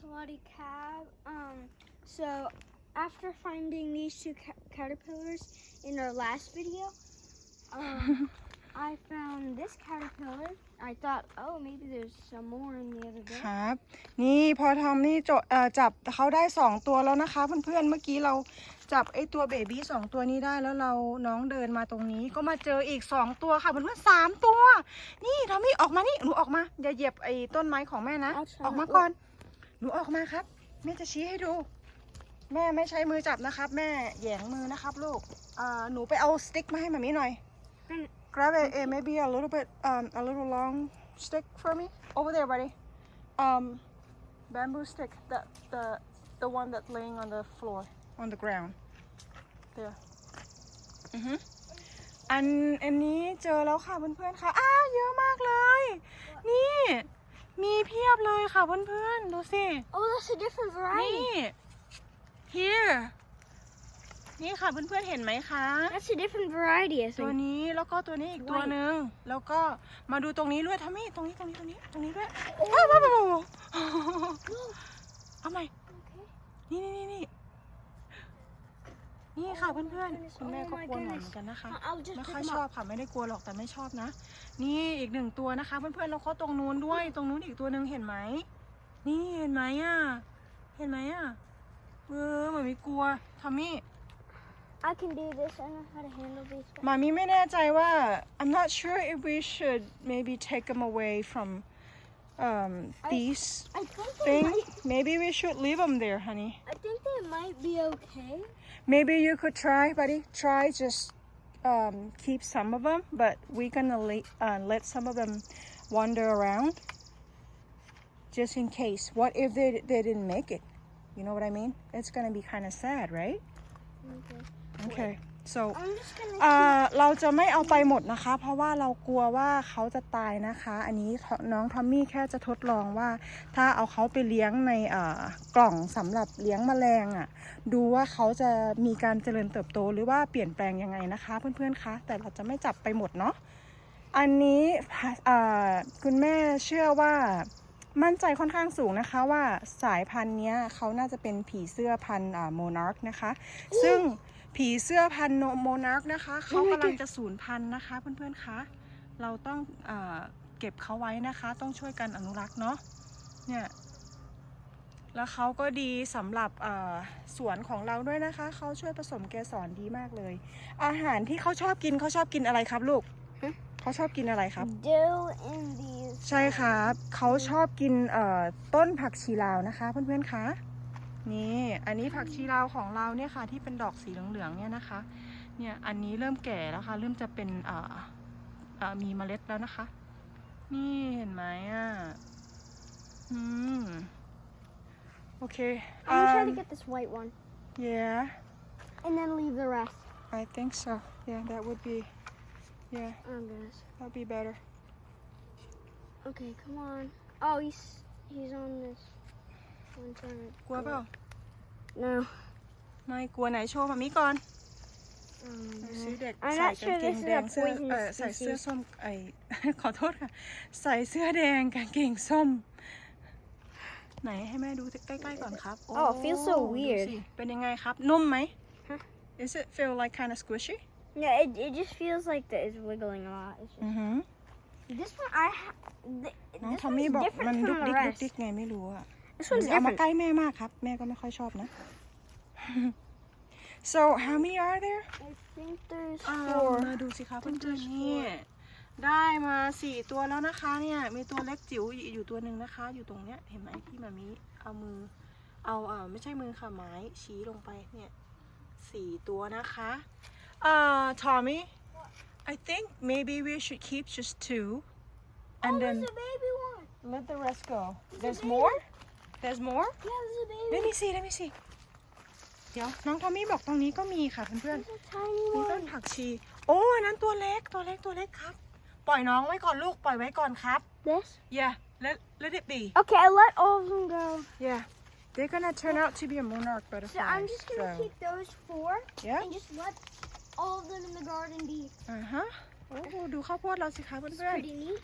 Sawadee Cab. Um, so after finding these two ca- caterpillars in our last video, um, I found this caterpillar. I thought, oh, maybe there's some more in the other ค bed. รับ นี่พอทอมนี่จเอ่อจับเขาได้สองตัวแล้วนะคะ เพื่อนๆเมื่อกี้เราจับไอ้ตัวเบบี้สองตัวนี้ได้แล้วเราน้องเดินมาตรงนี้ก็มาเจออีกสองตัวค่ะเพื่อนๆสามตัว นี่ทอมมี่ออกมานี่หนูออกมาอย่าเหยียบไอ้ต้นไม้ของแม่นะ เอาช้อนออกมาก่อน หนูออกมาครับ แม่จะชี้ให้ดู แม่ไม่ใช้มือจับนะครับ แม่แหยงมือนะครับลูกอ่าหนูไปเอาสติ๊กมาให้มามีหน่อย Mm. grab a, a maybe a little bit um a little long stick for me over there buddy um bamboo stick the the the one that's laying on the floor on the ground there อือฮึอันอันนี้เจอแล้วค่ะเพื่อนๆค่ะอ้าเยอะมากเลย นี่ มีเพียบเลยค่ะเพื่อนๆ ดูสิ Oh, that's a different นี่ variety. here นี่ค่ะเพื่อนๆ เห็นไหมคะ That's a different variety, I ตัว think. นี้แล้วก็ตัวนี้อีกตัว White หนึ่งแล้วก็มาดูตรงนี้ด้วยทำมี่ตรงนี้ตรงนี้ตรงนี้ตรงนี้ด้วยอ้าวว้าวว้าวว้าวเอาใหม่ Okay. นี่นี่นี่นี่ นี่ค่ะเพื่อน goodness, ๆคุณแม่ oh ก็ my กลัวหนอน goodness เหมือนกันนะคะ I- I'll just ไม่ pick ค่อย them ชอบ up. ค่ะไม่ได้กลัวหรอกแต่ไม่ชอบนะ นี่อีกหนึ่งตัวนะคะ เพื่อนๆแล้วเขาตรงนู้นด้วยตรงนู้นอีกตัวหนึ่งเห็นไหม นี่เห็นไหมอะ เห็นไหมอะ เออเหมือนมีกลัวทอมมี่ I can do this. I know how to handle these. มามีไม่แน่ใจว่า I'm not sure if we should maybe take them away from um, I- these I think they thing. might. Maybe we should leave them there, honey. I think they might be okay. Maybe you could try, buddy. Try just um, keep some of them, but we're gonna le- uh, let some of them wander around, just in case. What if they they didn't make it? You know what I mean? It's gonna be kind of sad, right? Okay. Okay. So. I'm just gonna. เอ่อเราจะไม่เอาไปหมดนะคะ เพราะว่าเรากลัวว่าเขาจะตายนะคะ อันนี้น้องทอมมี่แค่จะทดลองว่า ถ้าเอาเขาไปเลี้ยงในเอ่อกล่องสำหรับเลี้ยงแมลงอะ่ะ ดูว่าเขาจะมีการเจริญเติบโตหรือว่าเปลี่ยนแปลงยังไงนะคะ เพื่อนๆคะแต่เราจะไม่จับไปหมดเนาะอันนี้เอ่อคุณแม่เชื่อว่ามั่นใจค่อนข้างสูงนะคะว่าสายพันธุ์เนี้ยเขาน่าจะเป็นผีเสื้อพันธุ์โมนาร์กนะคะ ซึ่ง ผีเสื้อพันธุ์โมนาร์กนะคะ เขากำลังจะสูญพันธุ์นะคะเพื่อนๆคะเราต้องเออเก็บเขาไว้นะคะ ต้องช่วยกันอนุรักษ์เนาะเนี่ยแล้วเขาก็ดีสำหรับเอ่อสวนของเราด้วยนะคะ เขาช่วยผสมเกสรดีมากเลย อาหารที่เขาชอบกินเขาชอบกินอะไรครับลูกฮะเขาชอบกินอะไรครับ dill in these. ใช่ครับเขาชอบกินเอ่อต้นผักชีลาวนะคะเพื่อนๆคะ นี่ อันนี้ผักชีลาวของเราเนี่ยค่ะ ที่เป็นดอกสีเหลืองๆเนี่ยนะคะ เนี่ยอันนี้เริ่มแก่แล้วค่ะ เริ่มจะเป็นเอ่อเอ่อมีเมล็ดแล้วนะคะ นี่เห็นไหมอะ อืม โอเค I'm gonna try to um, get this white one yeah and then leave the rest. I think so yeah that would be yeah Oh goodness. that'd be better Okay, come on. Oh, he's he's on this one side. กลัวเปล่า No. ไม่กลัวไหนโชว์มามิก่อน Oh, ดูสิ my เด็ก I'm ใส่ not กาง sure เก this ง is แด a งเสื้อเออ poisonous ใส่เสื้อ species. ส้มไอ ขอโทษค่ะ ใส่เสื้อแดงกางเกงส้ม ไหนให้แม่ดูใกล้ๆก่อนครับ Oh, it feels so ดู weird. สิเป็นยังไงครับ นุ่มไหม ฮะ Is it feel like kind of squishy Yeah, it, it just feels like that it's wiggling a lot. It's just, อือหือ This one I ha- th- น้อง this ทอมมี่บอก one's มัน different ดุก from ดิ the กดุก rest. ดิกไงไม่รู้อะ This มัน one's เอามา different. ใกล้แม่มากครับ แม่ก็ไม่ค่อยชอบนะ so how many are there I think there's อ่า four. มาดูสิคะเพื่ think อน there's ๆนี่ได้มาสี่ตัวแล้วนะคะเนี่ย มีตัวเล็กจิ๋วอยู่ตัวหนึ่งนะคะ อยู่ตรงเนี้ยเห็นไหมที่มามีเอามือ เอาอ่าไม่ใช่มือค่ะไม้ชี้ลงไปเนี่ยสี่ตัวนะคะอ่า Tommy I think maybe we should keep just two and oh, then there's a baby one. let the rest go there's baby. more there's more Yeah, there's a baby. let me see let me see เดี๋ยวน้องทอมมี่บอกตรงนี้ก็มีค่ะเพื่อนๆ There's a tiny มีต้น one. ผักชี โอ้อันนั้นตัวเล็กตัวเล็กตัวเล็กครับ ปล่อยน้องไว้ก่อนลูกปล่อยไว้ก่อนครับ This? yeah let let it be Okay, I let all of them go. yeah they're gonna turn out to be a monarch So butterfly I'm just gonna so keep those four yeah and just let all of them in the garden be อ่า ฮะโอ้โหดูข้าวโพดเราสิคะเพื่อน pretty neat.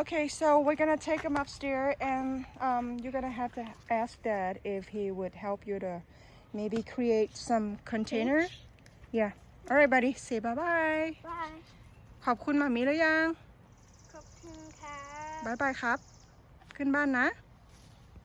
Okay, so we're gonna take him upstairs, and um, you're gonna have to ask Dad if he would help you to maybe create some container. Yeah. All right, buddy. Say bye bye. บาย ขอบคุณมามีหรือยัง ขอบคุณค่ะ บายบายครับ ขึ้นบ้านนะ